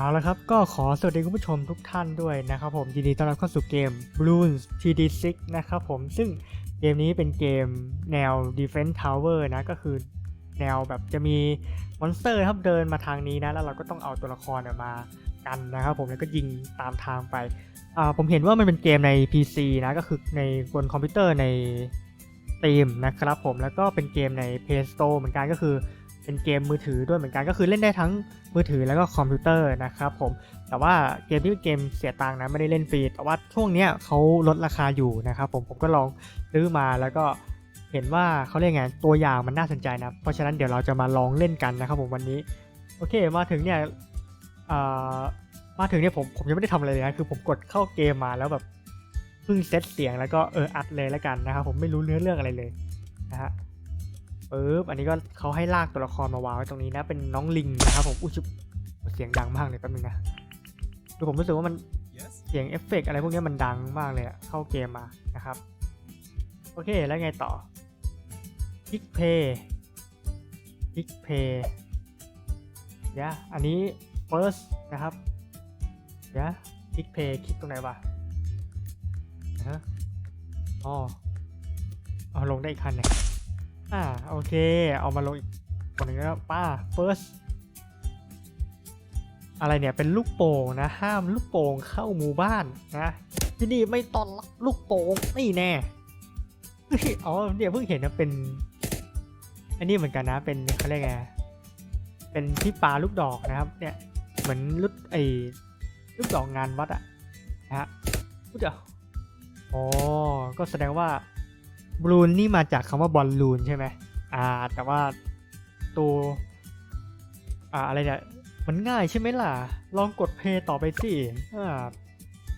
เอาละครับก็ขอสวัสดีคุณผู้ชมทุกท่านด้วยนะครับผมยินดีต้อนรับเข้าสู่เกม Bloons TD6 นะครับผมซึ่งเกมนี้เป็นเกมแนว Defense Tower นะก็คือแนวแบบจะมีมอนสเตอร์ครับเดินมาทางนี้นะแล้วเราก็ต้องเอาตัวละครมากันนะครับผมแล้วก็ยิงตามทางไปอ่าผมเห็นว่ามันเป็นเกมใน PC นะก็คือในบนคอมพิวเตอร์ใน Steam นะครับผมแล้วก็เป็นเกมใน Play Store เหมือนกันก็คือ เป็นเกมมือถือด้วยเหมือนกันก็คือเล่นได้ทั้งมือถือแล้วก็คอมพิวเตอร์นะครับผมแต่ว่าเกมที่เป็นเกมเสียตังค์นะไม่ได้เล่นฟรีแต่ว่าช่วงเนี้ยเขาลดราคาอยู่นะครับผมผมก็ลองซื้อมาแล้วก็เห็นว่าเขาเรียกไงตัวอย่างมันน่าสนใจนะเพราะฉะนั้นเดี๋ยวเราจะมาลองเล่นกันนะครับผมวันนี้โอเคมาถึงเนี่ยมาถึงเนี่ยผมผมยังไม่ได้ทำอะไรเลยนะคือผมกดเข้าเกมมาแล้วแบบเพิ่งเซตเสียงแล้วก็เอออัดเลยแล้วกันนะครับผมไม่รู้เนื้อเรื่องอะไรเลยนะฮะ ปึ๊บอันนี้ก็เขาให้ลากตัวละครมาวางไว้ตรงนี้นะ เป็นน้องลิงนะครับผมอุ้ยชุบเสียงดังมากเลยแป๊บนึงนะคือผมรู้สึกว่ามันเสียงเอฟเฟกอะไรพวกนี้มันดังมากเลยอะเข้าเกมมานะครับ โอเคแล้วไงต่อคลิกเพย์คลิกเพย์เดี๋ยวอันนี้ first นะครับเดี๋ยวคลิกเพย์คลิกตรงไหนวะนะฮะอ๋อเอาลงได้อีกคันหนึ่ง อ่าโอเค เอามาลงอีกคนหนึ่งแล้วป้า first อะไรเนี่ยเป็นลูกโป่งนะ ห้ามลูกโป่งเข้าหมู่บ้านนะที่นี่ไม่ต้อนรับลูกโป่งนี่แน่อ๋อเนี่ยเพิ่งเห็นนะเป็น อันนี้เหมือนกันนะ เป็นเขาเรียกไงเป็นที่ปลาลูกดอกนะครับ เนี่ย เหมือนลูกไอ้ลูกดอกงานวัดอะนะฮะลูกดอกอ๋อก็แสดงว่า บลูนนี่มาจากคำว่าบอลลูนใช่ไหมอ่า แต่ว่าตัวอ่าอะไรเนี่ยมันง่ายใช่ไหมล่ะ ลองกดเพย์ต่อไปสิอ่า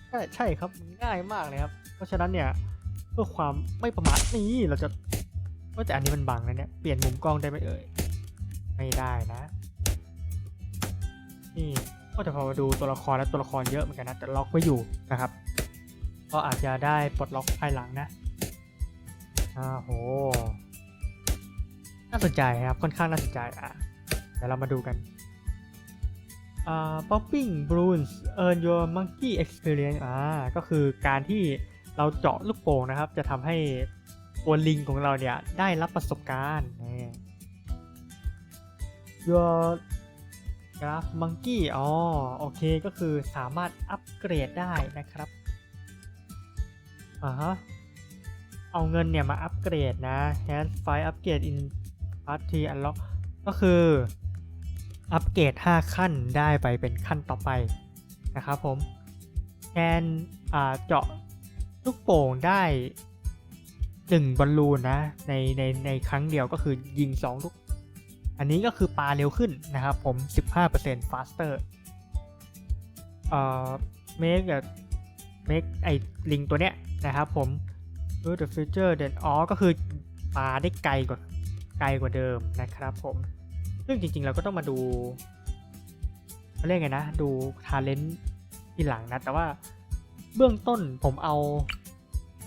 ใช่ใช่ครับง่ายมากเลยครับ เพราะฉะนั้นเนี่ยเพื่อความไม่ประมาทนี่เราจะว่าแต่อันนี้มันบังนะเนี่ยเปลี่ยนมุมกล้องได้ไหมเอ่ยไม่ได้นะ นี่ก็จะพอมาดูตัวละครแล้วตัวละครเยอะเหมือนกันนะแต่ล็อกไว้อยู่นะครับ ก็อาจจะได้ปลดล็อกภายหลังนะ อ่าโห น่าสนใจครับ ค่อนข้างน่าสนใจอะ เดี๋ยวเรามาดูกัน อ่า popping balloons earn your monkey experience อ่า ก็คือการที่เราเจาะลูกโป่งนะครับ จะทำให้ตัวลิงของเราเนี่ย ได้รับประสบการณ์นี่ your graph monkey อ๋อ โอเค ก็คือสามารถอัปเกรดได้นะครับ อ่าฮะ เอาเงินเนี่ยมาอัปเกรดนะ has five upgrade in party unlock ก็คืออัปเกรด 5 ขั้นได้ไปเป็นขั้นต่อไปนะครับผมแคนเจาะลูกโป่งได้1บอลลูนนะในในในครั้งเดียวก็คือยิง 2 ลูก อันนี้ก็คือปาเร็วขึ้นนะครับผม 15% faster เอ่อ make a make ไอลิงตัวเนี้ยนะครับผม do the future then อ๋อ ก็คือปาได้ไกลกว่าไกลกว่าเดิมนะครับผม ซึ่งจริงๆ เราก็ต้องมาดูเขาเรียกไงนะ ดูทาเลนต์ทีหลังนะ แต่ว่าเบื้องต้นผมเอา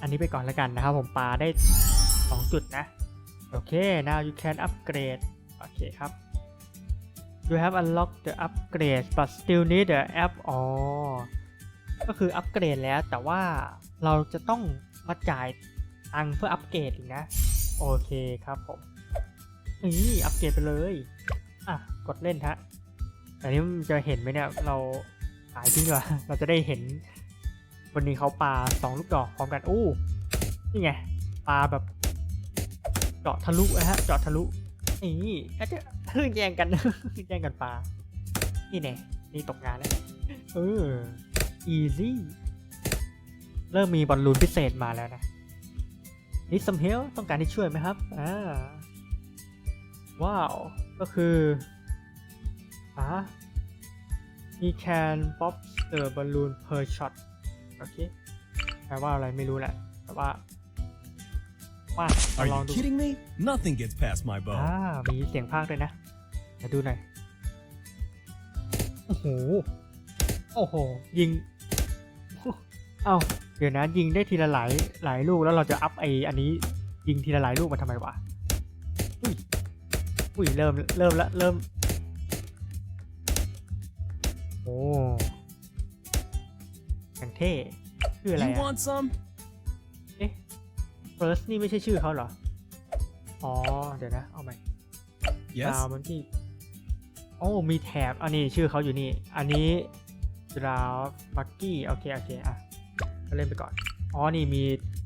อันนี้ไปก่อนแล้วกันนะครับผมปาได้ 2 จุดนะ โอเค now you can upgrade โอเคครับ you have unlocked the upgrade but still need the app อ๋อ ก็คืออัปเกรดแล้วแต่ว่าเราจะต้อง มาจ่ายตังเพื่ออัปเกรดอีกนะ โอเคครับผมนี่อัปเกรดไปเลย อะ กดเล่นฮะแต่นี้มันจะเห็นไหมเนี่ย เราขายทิ้งดีกว่าเราจะได้เห็นวันนี้เขาปาสองลูกดอกพร้อมกันอู้นี่ไงปาแบบเจาะทะลุนะฮะเจาะทะลุนี่อาจจะแย่งกันแย่งกันปลานี่แน่นี่ตกงานแล้วเออ easy เริ่มมีบอลลูนพิเศษมาแล้วนะนิด some help ต้องการที่ช่วยไหมครับอ่าว้าว ก็คืออ่า he can pop the balloon per shot โอเคแปลว่าอะไรไม่รู้แหละ แต่ว่ามามา Are ลอง you ดู kidding me? Nothing gets past my bow. อ่ามีเสียงภาคด้วยนะเดี๋ยวดูหน่อย โอ้โห โอ้โห ยิง เอ้า เดี๋ยวนะยิงได้ทีละหลายหลายลูกแล้วเราจะอัพไออันนี้ยิงทีละหลายลูกมาทำไมวะอุ้ยอุ้ยเริ่มเริ่มละเริ่มโอ้อย่างเท่ชื่ออะไร You อะ want some? เอ๊ะ first นี่ไม่ใช่ชื่อเขาเหรอ อ๋อ เดี๋ยวนะ เอาใหม่ Yes. ดาวมันที่โอ้มีแถบอันนี้ชื่อเขาอยู่นี่ อันนี้ดาวบักกี้โอเค โอเค อะก็ เล่นไปก่อน อ๋อ นี่มี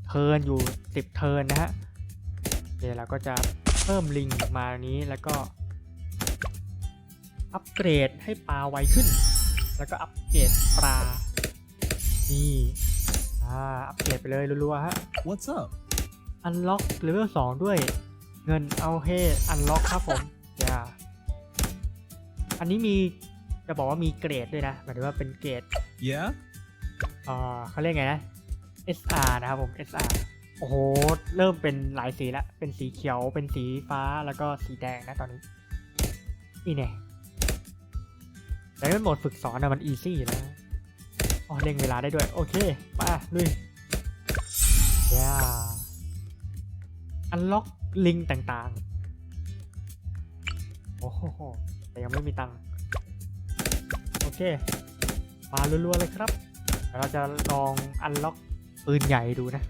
เทิร์นอยู่สิบเทิร์นนะฮะเดี๋ยวเราก็จะเพิ่มลิงมานี้แล้วก็ อัปเกรดให้ปลาไวขึ้น แล้วก็อัปเกรดปลา นี่อ่าอัปเกรดไปเลยรัวๆฮะ What's up? อันล็อกเลเวลสองด้วย เงินเอาเฮอันล็อกครับผมอย่าอันนี้มีจะบอกว่ามีเกรดด้วยนะหมายถึงว่าเป็นเกรด Yeah? เออเขาเรียกไงนะ SR นะครับผม SR โอ้โห เริ่มเป็นหลายสีแล้วเป็นสีเขียว เป็นสีฟ้า แล้วก็สีแดงนะตอนนี้ นี่เนี่ยแต่เป็นโหมดฝึกสอนอะมันอีซี่นะอ๋อเร่งเวลาได้ด้วย โอเค มา ลุยย่าอันล็อกลิงต่างๆ โอ้โห แต่ยังไม่มีตังค์ โอเค มารัวๆเลยครับ เดี๋ยวเราจะลองอันล็อกปืนใหญ่ดูนะ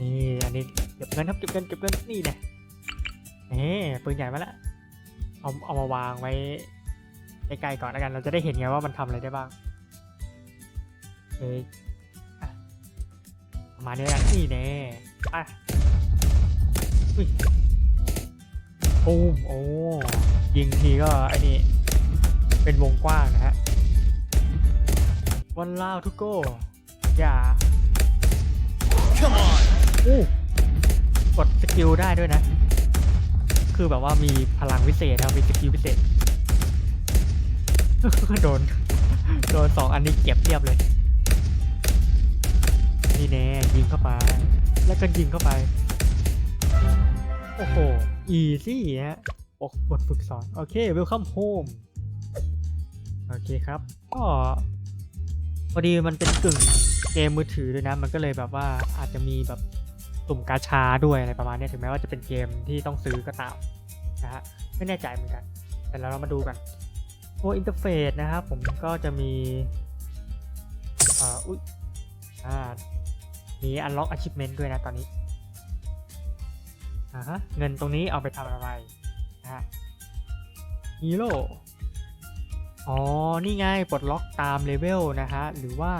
นี่ อันนี้เก็บเงินครับเก็บเงินเก็บเงินนี่เนี่ยนี่ปืนใหญ่มาแล้วเอาเอามาวางไว้ใกล้ๆก่อนแล้วกัน เราจะได้เห็นไงว่ามันทำอะไรได้บ้างเอ้ยมาณนี้แล้วกันนี่แน่อะอุ้ยโอ้มโอ้ยิงทีก็ไอ้นี่เป็นวงกว้างนะฮะ วันลาวทุกโกอย่า Come on! อู้กดสกิลได้ด้วยนะ คือแบบว่ามีพลังวิเศษนะครับมีสกิลพิเศษ โดน โดนสองอันนี้เก็บเรียบเลย นี่แน่ยิงเข้าไป แล้วก็ยิงเข้าไป โอ้โห อีซี่ฮะโอ้บทฝึกสอน โอเค welcome home โอเคครับ ก็ พอดีมันเป็นกึ่งเกมมือถือด้วยนะ มันก็เลยแบบว่าอาจจะมีแบบสุ่มกาชาด้วยอะไรประมาณนี้ถึงแม้ว่าจะเป็นเกมที่ต้องซื้อก็ตามนะฮะไม่แน่ใจเหมือนกัน แต่เรามาดูกันตัวอินเทอร์เฟซนะครับผมก็จะมีอ่าอุ้ยอ่ามี unlock achievement ด้วยนะตอนนี้อ่าฮะเงินตรงนี้เอาไปทำอะไรนะฮะฮีโร่ อ๋อ นี่ไงปลดล็อกตามเลเวลนะฮะ หรือว่า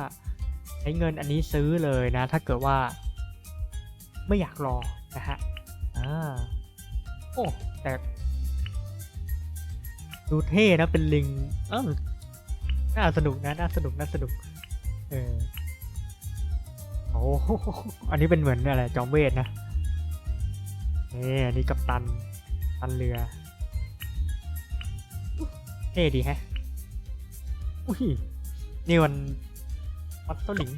ใช้เงินอันนี้ซื้อเลยนะ ถ้าเกิดว่า ไม่อยากรอนะฮะ อ่า โอ้ แต่ดูเท่นะ เป็นลิงเออน่าสนุกนะ น่าสนุก น่าสนุก เออโอ้โหอันนี้เป็นเหมือนอะไร จอมเวทนะเอ่อันนี้กัปตัน ตันเรือเท่ดีแฮะ อุ้ยนี่มันมัตโตลิง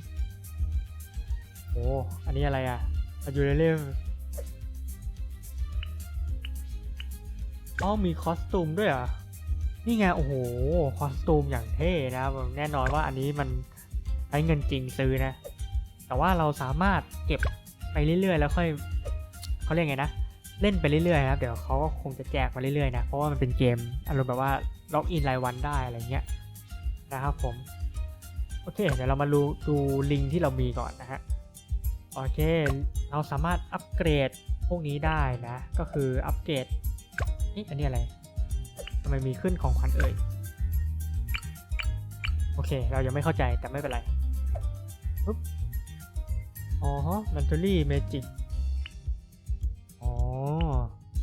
โอ้อันนี้อะไรอะอายุเรื่อยๆอ๋อมีคอสตูมด้วยเหรอะนี่ไง โอ้โห คอสตูมอย่างเท่นะครับแน่นอนว่าอันนี้มันใช้เงินจริงซื้อนะ แต่ว่าเราสามารถเก็บไปเรื่อยๆ แล้วค่อยเขาเรียกไงนะ เล่นไปเรื่อยๆนะครับ เดี๋ยวเขาก็คงจะแจกมาเรื่อยๆนะ เพราะว่ามันเป็นเกมอารมณ์แบบว่าล็อกอินรายวันได้อะไรเงี้ย นะครับผม โอเค เดี๋ยวเรามาดูดูลิงที่เรามีก่อนนะฮะ โอเค เราสามารถอัปเกรดพวกนี้ได้นะ ก็คืออัปเกรด นี่อันนี้อะไรทำไมมีขึ้นของขวัญเอ่ย โอเค เรายังไม่เข้าใจแต่ไม่เป็นไรปุ๊บอ๋อมันทอรี่เมจิกอ๋อ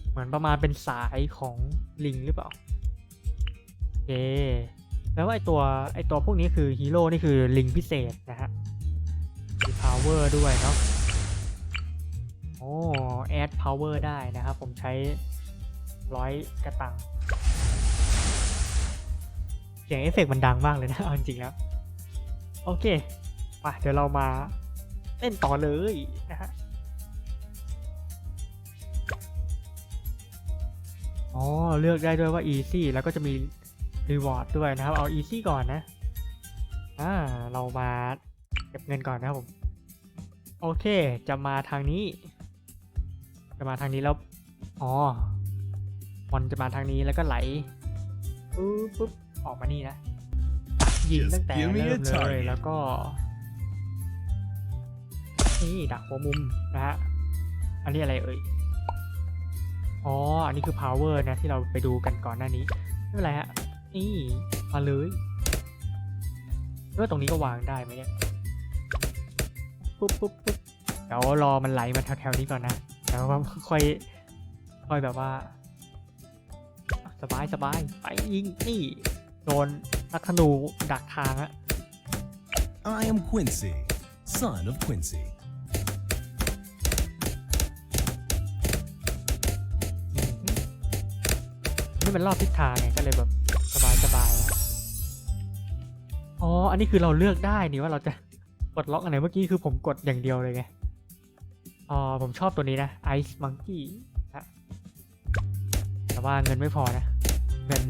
เหมือนประมาณเป็นสายของลิงหรือเปล่า โอเค แล้วาไอตัวไอตัวพวกนี้คือฮีโร่นี่คือลิงพิเศษนะฮะมี power ด้วยเนาะโอ้ add power ได้นะครับ ผมใช้ร้อยกระตังเสียงเอฟเฟกต์มันดังมากเลยนะเอาจริงๆแล้ว โอเคมาเดี๋ยวเรามาเล่นต่อเลยนะฮะอ๋อ เลือกได้ด้วยว่า easy แล้วก็จะมี reward ด้วยนะครับ เอา easy ก่อนนะ อ่า เรามาเก็บเงินก่อนนะครับผม โอเค จะมาทางนี้ จะมาทางนี้แล้ว อ๋อ บอลจะมาทางนี้แล้วก็ไหลปึ๊บปึ๊บ ออกมานี่นะ ยิง Just ตั้งแต่ give me เริ่ a มเลย target แล้วก็ นี่ดักหัวมุมนะฮะ อันนี้อะไรเอ่ย อ๋อ อันนี้คือ power นะที่เราไปดูกันก่อนหน้านี้ไม่เป็นไรฮะ นี่มาเลยเออตรงนี้ก็วางได้ไหมเนี่ยปุ๊บปุ๊บปุ๊บเดี๋ยวรอมันไหลมาแถวๆนี้ก่อนนะแล้วว่าค่อยค่อยแบบว่า สบายสบายไปยิงนี่โดนนักธนูดักทางอะ I am Quincy, son of Quincy. อืมนี่มันรอบทิศทางไงก็เลยแบบ อ๋อ อันนี้คือเราเลือกได้นี่ว่าเราจะกดล็อกอันไหนเมื่อกี้คือผมกดอย่างเดียวเลยไงอ๋อผมชอบตัวนี้นะ Ice Monkey นะแต่ว่าเงินไม่พอนะ เงิน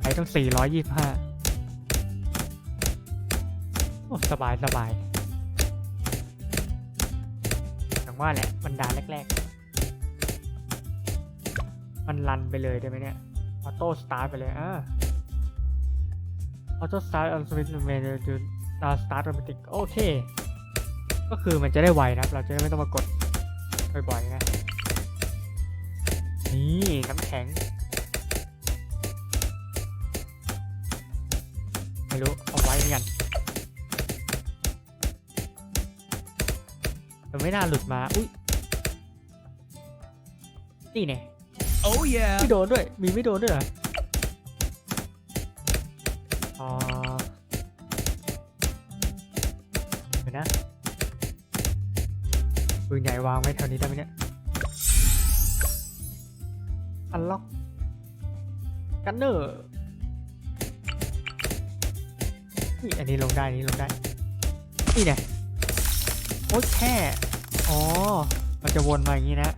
ใช้ต้อง 425 โอ้ สบายสบายอย่างว่าแหละบรรดาแรก ๆ มันรันไปเลยได้ไหมเนี่ย ออโต้สตาร์ทไปเลยอ่า ออโต้สตาร์ทอัลสมิธเมนูจูสตาร์ทออโตเมติกโอเค ก็คือมันจะได้ไวนะครับ เราจะได้ไม่ต้องมากดบ่อยๆนะนี่น้ำแข็ง ไม่รู้ เอาไว้เหมือนกันแต่ไม่น่าหลุดมา อุ้ยนี่เนี่ย Oh yeah. ไม่โดนด้วย มีไม่โดนด้วยเหรอ อ๋อเดี๋ยวนะปืนใหญ่วางไว้แถวนี้ได้ไหมเนี่ย อันล็อก กันเนอร์นี่อันนี้ลงได้นนี้ลงได้ นี่เนี่ยโอ้ยแค่ อ๋อ มันจะวนมาอย่างนี้นะ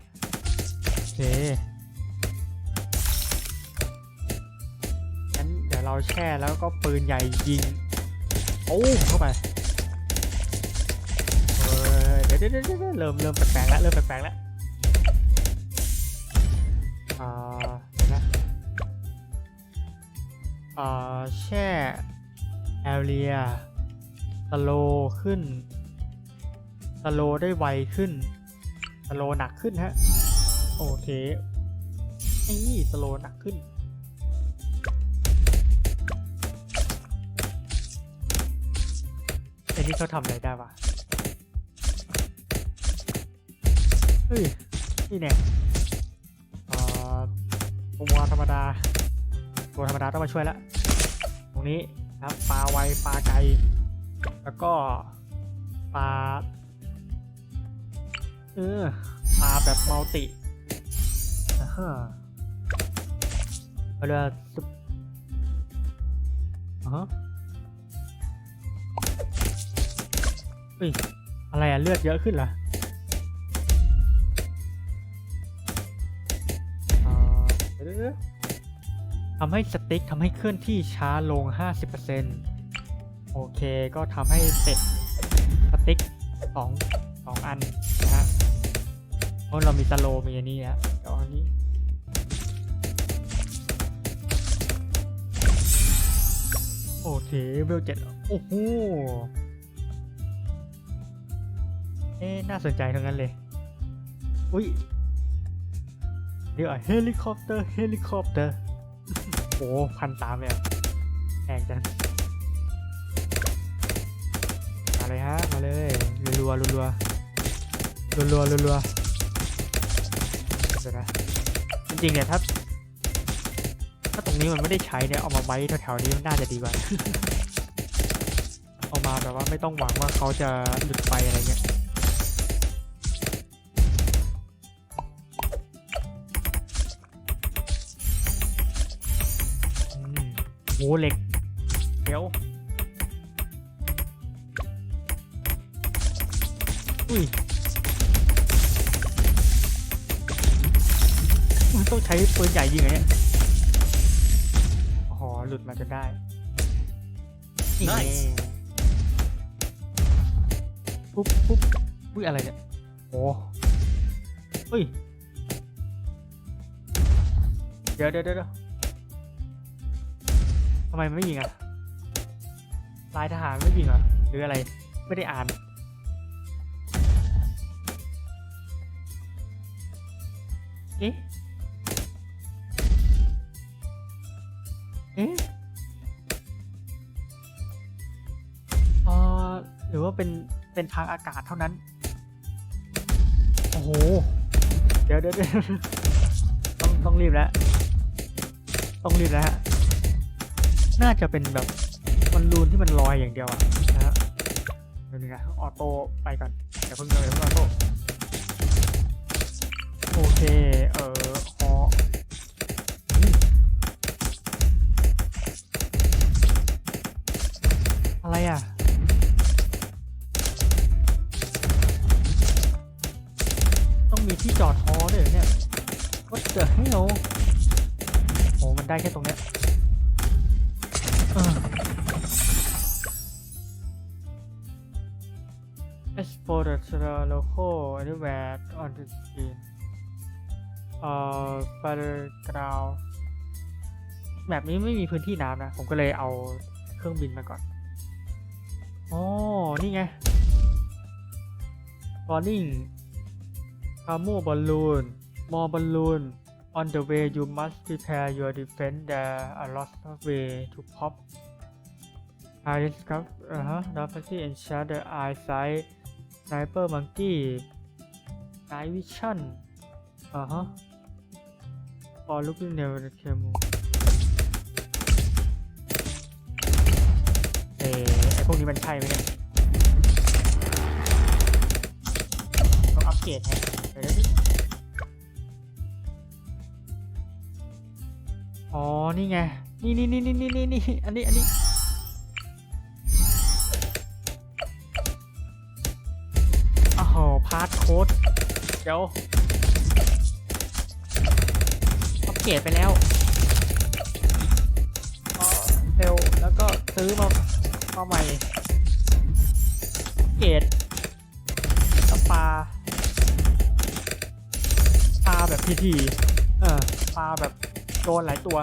โอเค เราแช่แล้วก็ปืนใหญ่ยิงโอ้เข้าไปเดี๋ยวเดี๋ยวเดี๋ยวเริ่มเริ่มแปลกๆแล้วเริ่มแปลกๆแล้วอ่านะอ่าแช่แอเรียสโลขึ้นสโลได้ไวขึ้นสโลหนักขึ้นฮะ โอเคนี่สโลหนักขึ้น ไอ้นี่เขาทำอะไรได้วะเฮ้ย นี่แน่อ่าตัวธรรมดา ตัวธรรมดาต้องมาช่วยแล้วตรงนี้ครับปลาไวปลาไกลแล้วก็ปลา เออปลาแบบมัลติอ่าฮะเอาเรือสุดอ่าฮะ ฮ้ย อะไรอะเลือดเยอะขึ้นเหรอทำให้สติ๊กทำให้เคลื่อนที่ช้าลง 50%โอเคก็ทำให้เสร็จสติ๊กสองสองอันนะฮะเพราะเรามีสโลมีอันนี้ฮะเดี๋ยวอันนี้โอเคเวลเจ็ดโอ้โห เอ๊ะน่าสนใจทั้งนั้นเลย อุ้ยเดี๋ยวเฮลิคอปเตอร์เฮลิคอปเตอร์โอ้พันสามเลยอะแพงจังมาเลยฮะมาเลยรัวๆรัวๆรัวๆรัวๆเดี๋ยวนะจริงๆเนี่ยถ้าถ้าตรงนี้มันไม่ได้ใช้เนี่ยเอามาไว้แถวๆนี้นน่าจะดีกว่า เอามาแบบว่าไม่ต้องหวังว่าเขาจะหลุดไปอะไรเงี้ย หเหล็ก เดี๋ยว อุ้ย มันต้องใช้ปืนใหญ่ยิงเหรอเนี่ยอ๋อหลุดมาจนได้นี่ไง Nice ปุ๊บปุ๊บอุ้ยอะไรเนี่ยโอ้อุ้ย เดี๋ยวเดี๋ยวเดี๋ยว ทำไมมันไม่ยิงอะลายทหารไม่ยิงเหรอหรืออะไรไม่ได้อ่านเอ๊ะเอ๊ะอ่อหรือว่าเป็นเป็นทางอากาศเท่านั้น โอ้โห เดี๋ยวเดี๋ยวเดี๋ยวต้องต้องรีบแล้ว ต้องรีบแล้วฮะ น่าจะเป็นแบบบอลลูนที่มันลอยอย่างเดียวอะนะฮะเดี๋ยวนึงนะออโต้ไปก่อนเดี๋ยวเพิ่งเลยเพิ่งออโต้โอเค เออฮออืมอะไรอะต้องมีที่จอดฮอด้วยเหรอเนี่ย What the hell โอ้มันได้แค่ตรงเนี้ย Export to the local anywhere on the screen เอ่อ battleground แบบนี้ไม่มีพื้นที่น้ำนะ ผมก็เลยเอาเครื่องบินมาก่อนอ๋อนี่ไง warning Camo balloon more balloon on the way you must prepare your defense there are lots of way to pop I discover uh huh Dapsy and Shadow eyesight Sniper monkey night vision อ่าฮะ for looking near the camera เออไอพวกนี้มันใช่ไหมเนี่ยต้องอัปเกรดให้ อ๋อ นี่ไง นี่นี่นี่นี่นี่นี่นี่อันนี้ อันนี้อ้าวพาร์ทโค้ด เดี๋ยวอัปเกรดไปแล้วเร็วแล้วก็ซื้อมาเอาใหม่ เกรดสปาปลาแบบทีๆเออปลาแบบ โดนหลายตัว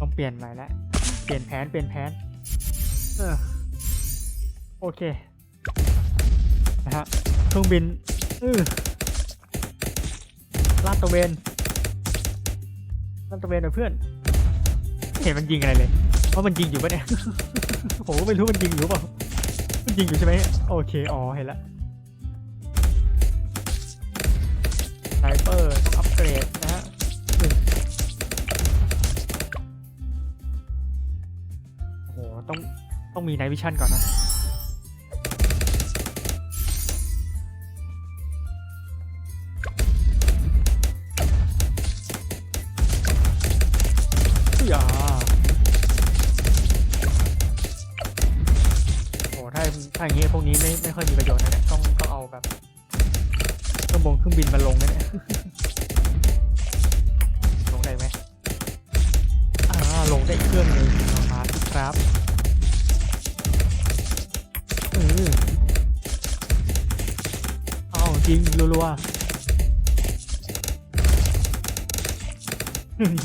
ต้องเปลี่ยนใหม่แล้ว เปลี่ยนแผน เปลี่ยนแผน เออ โอเค นะฮะเครื่องบิน อือลาดตะเวนลาดตะเวนหน่อยเพื่อน เห็นมันยิงอะไรเลยว่าะมันยิงอยู่ปะเนี่ย ผมก็ไม่รู้มันยิงอยู่เปล่า ยิงอยู่ใช่ไหมโอเค อ๋อ เห็นละไนเปอร์อัปเกรดนะฮะโอ้โห ต้อง ต้องมีไนวิชั่นก่อนนะ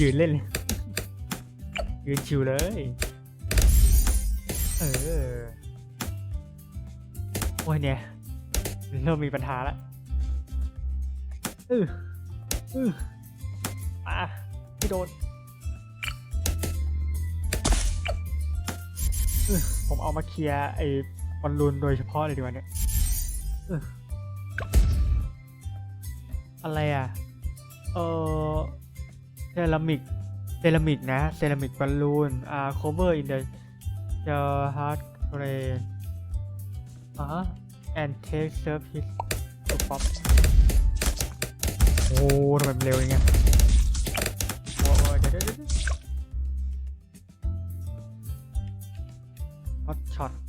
ยืนเล่นเลย ยืนชิวเลย เออ โอ้ยเนี่ย เริ่มมีปัญหาล้วอืออืออะไม่โดนออผมเอามาเคลียร์ไอ้บอลลูนโดยเฉพาะเลยดีกว่าเนี่ยอื้ออะไรอะ เออ เซรามิกเซรามิกนะเซรามิกบอลลูนอ่า cover in the the hard gray อ่าฮะ and take surface to pop โอ้ทำไมมันเร็วอย่างเงี้ยโอ้ยเดี๋ยวเดี๋ยวเดี๋ยว hot shot อ่า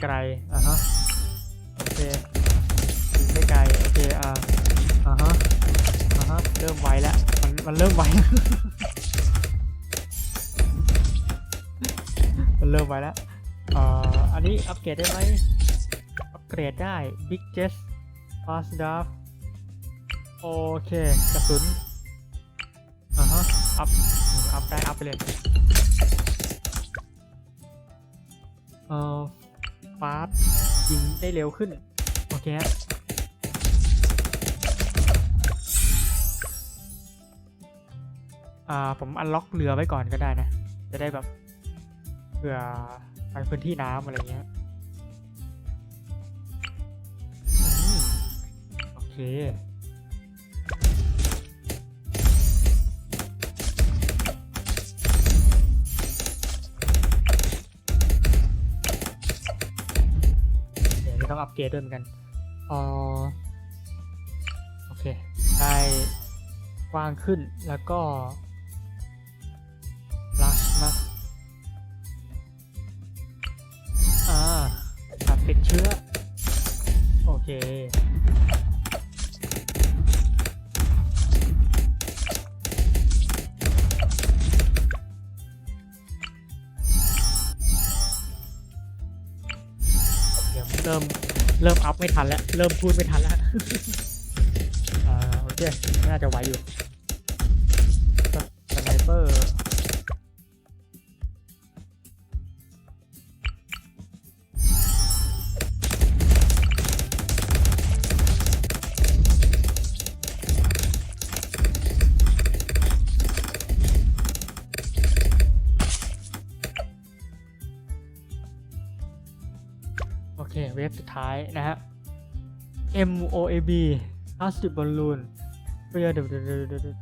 ได้ไกล อะฮะ โอเคยิงได้ไกล โอเค อ่าอ่าฮะ อ่าฮะ เริ่มไวแล้ว มันมันเริ่มไว มันเริ่มไวแล้วอ่าอันนี้อัปเกรดได้ไหมอัปเกรดได้ Big Jets Fast Draft โอเคกระสุนอ่าฮะ อัพอืมอัพได้ อัพไปเลยเอ่อ ฟาสยิงได้เร็วขึ้น โอเคฮะอ่าผมอันล็อกเรือไว้ก่อนก็ได้นะ จะได้แบบเผื่อไปพื้นที่น้ำอะไรเงี้ยโอเค จะต้องอัปเด้วยเหมือนกันออโอเค ได้กว้างขึ้นแล้วก็ flash มาอ่าตัดติดเชื้อ โอเคเดี๋ยวเริ่ม เริ่มอัพไม่ทันแล้ว เริ่มพูดไม่ทันแล้ว อ่า โอเค น่าจะไหวอยู่ ฟสุดท้ายนะฮะ MOAB Plastic Balloon เพื่อเดี๋ยวเดี๋ยวเดี๋ยวเดี๋ยว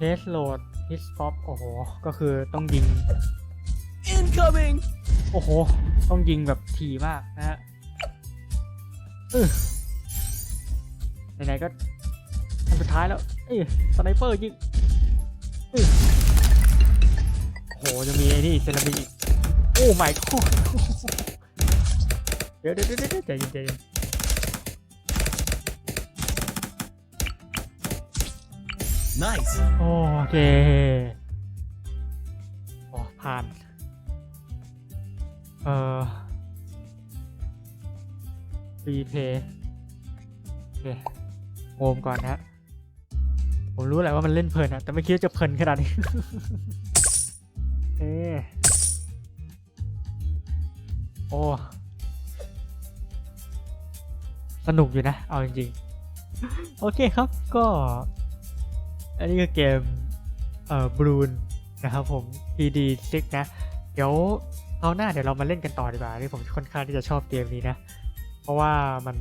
Test Load Hit Stop โอ้โห ก็คือต้องยิง Incoming! โอ้โห ต้องยิงแบบถี่มากนะฮะไหนๆก็ทำสุดท้ายแล้วเอ้สไนเปอร์ยิงโอ้โหยังมีไอ้นี่เซรามิกอีกโอ้ my god ดี๋ยวเดี๋ยวเดี๋ยวเดี๋ยวใจเย็นใจเย็น Nice! โอเคโอ้ผ่าน เอ่อรีเพย์โอเคโอมก่อนนะฮะผมรู้แหละว่ามันเล่นเพลินอะแต่ไม่คิดว่าจะเพลินขนาดนี้ เอ๊ะโอ้ สนุกอยู่นะ เอาจริงๆ โอเคครับก็ อันนี้คือเกมเอ่อบรูนนะครับผม PD 6นะ เดี๋ยวเอาหน้าเดี๋ยวเรามาเล่นกันต่อดีกว่าที่ผมค่อนข้างที่จะชอบเกมนี้นะ เพราะว่ามัน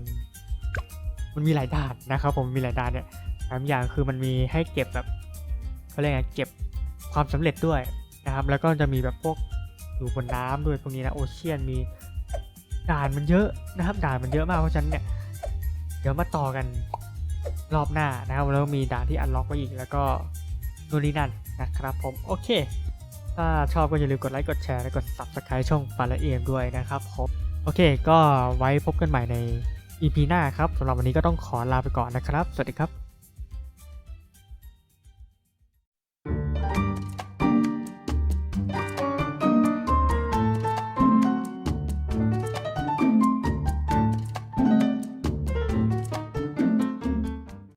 มันมีหลายด่านนะครับผมมีหลายด่านเนี่ยสามอย่างคือมันมีให้เก็บแบบเขาเรียกไงเก็บความสำเร็จด้วยนะครับ แล้วก็จะมีแบบพวกอยู่บนน้ำด้วยพวกนี้นะโอเชียนมีด่านมันเยอะนะครับด่านมันเยอะมากเพราะฉะนั้นเนี่ย เดี๋ยวมาต่อกันรอบหน้านะครับแล้วมีด่านที่อันล็อกไว้อีกแล้วก็นู่นนี่นั่นนะครับผมโอเค ถ้าชอบก็อย่าลืมกดไลค์กดแชร์และกด subscribe ช่องปาละเอียมด้วยนะครับผมโอเค ก็ไว้พบกันใหม่ใน EP หน้าครับสำหรับวันนี้ก็ต้องขอลาไปก่อนนะครับ สวัสดีครับ